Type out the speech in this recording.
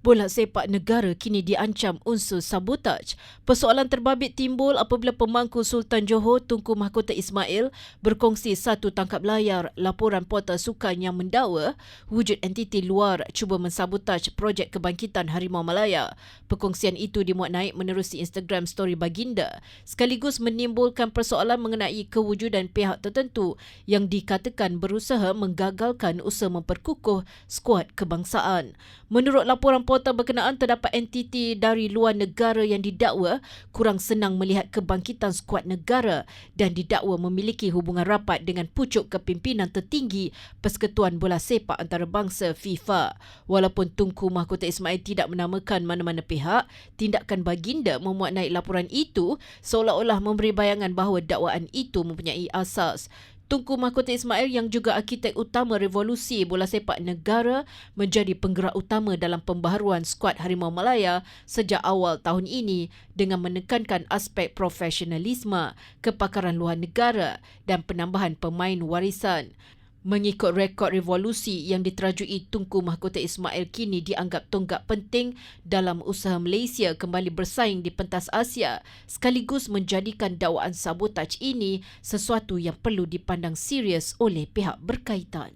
bola sepak negara kini diancam unsur sabotaj. Persoalan terbabit timbul apabila pemangku Sultan Johor Tunku Mahkota Ismail berkongsi satu tangkap layar laporan portal sukan yang mendakwa wujud entiti luar cuba mensabotaj projek kebangkitan Harimau Malaya. Perkongsian itu dimuat naik menerusi Instagram story baginda sekaligus menimbulkan persoalan mengenai kewujudan pihak tertentu yang dikatakan berusaha menggagalkan usaha memperkukuh skuad kebangsaan. Menurut laporan portal berkenaan terdapat entiti dari luar negara yang didakwa kurang senang melihat kebangkitan skuad negara dan didakwa memiliki hubungan rapat dengan pucuk kepimpinan tertinggi Persekutuan Bola Sepak Antarabangsa FIFA. Walaupun Tunku Mahkota Ismail tidak menamakan mana-mana pihak, tindakan baginda memuat naik laporan itu seolah-olah memberi bayangan bahawa dakwaan itu mempunyai asas. Tunku Mahkota Ismail yang juga arkitek utama revolusi bola sepak negara menjadi penggerak utama dalam pembaharuan skuad Harimau Malaya sejak awal tahun ini dengan menekankan aspek profesionalisme, kepakaran luar negara dan penambahan pemain warisan. Mengikut rekod revolusi yang diterajui Tunku Mahkota Ismail kini dianggap tonggak penting dalam usaha Malaysia kembali bersaing di pentas Asia sekaligus menjadikan dakwaan sabotaj ini sesuatu yang perlu dipandang serius oleh pihak berkaitan.